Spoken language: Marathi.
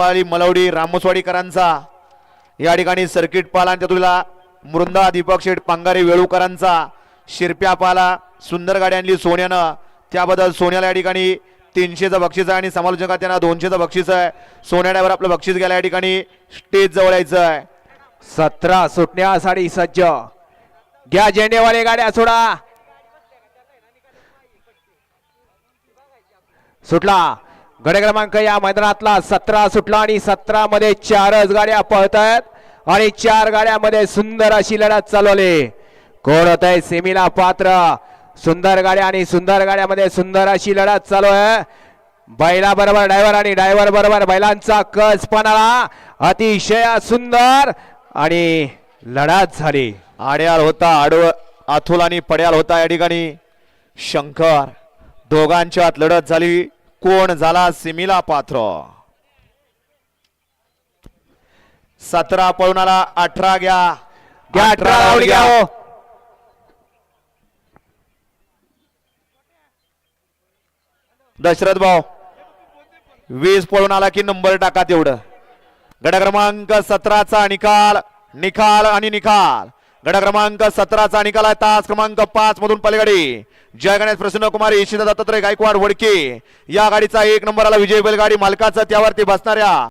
पाळी मलवडी रामस्वाडीकरांचा. या ठिकाणी सर्किट पाला आणि त्यातुला मृंदा दीपक शेठ पांगारे वेळूकरांचा. शिरप्या पाला सुंदर गाडी आणली सोन्यानं. त्याबद्दल सोन्याला या ठिकाणी तीनशेचं बक्षीस आहे आणि समालोचकात त्यांना दोनशेचं बक्षीस आहे. सोन्याड्यावर आपलं बक्षीस गेलं या ठिकाणी स्टेज जवळ यायचं आहे. सतरा सुटण्यासाठी सज्ज. घ्या झेंडेवाले गाड्या सोडा. सुटला. गडे क्रमांक या मैदानातला सतरा सुटला आणि सतरा मध्ये चारच गाड्या पळत आहेत आणि चार गाड्यामध्ये सुंदर अशी लढत चालवली. कोण होत आहे सेमीला पात्र. सुंदर गाड्या आणि सुंदर गाड्यामध्ये सुंदर अशी लढत चालू आहे. बैला बरोबर ड्रायव्हर आणि ड्रायव्हर बरोबर बैलांचा कस पणाला. अतिशय सुंदर आणि लढत झाली. आड्याळ होता आडव आथुल आणि पड्याल होता या ठिकाणी. शंकर दोघांच्यात लढत झाली. कोण झाला सिमीला पात्र? सतरा पळून अठरा घ्या. घ्या अठरा राऊंड घ्या. हो. दशरथ भाऊ वीस पळून आला की नंबर टाका तेवढं. गड क्रमांक सतराचा निकाल निकाल आणि निकाल. गड क्रमांक सतराचा निकाल आहे. तास क्रमांक पाच मधून पलीकडे. जय गणेश प्रसन्न कुमारी इशिता दत्तात्रय गायकवाड वडके. या गाडीचा एक नंबर आला विजय बैलगाडी मालकाचा. त्यावरती बसणाऱ्या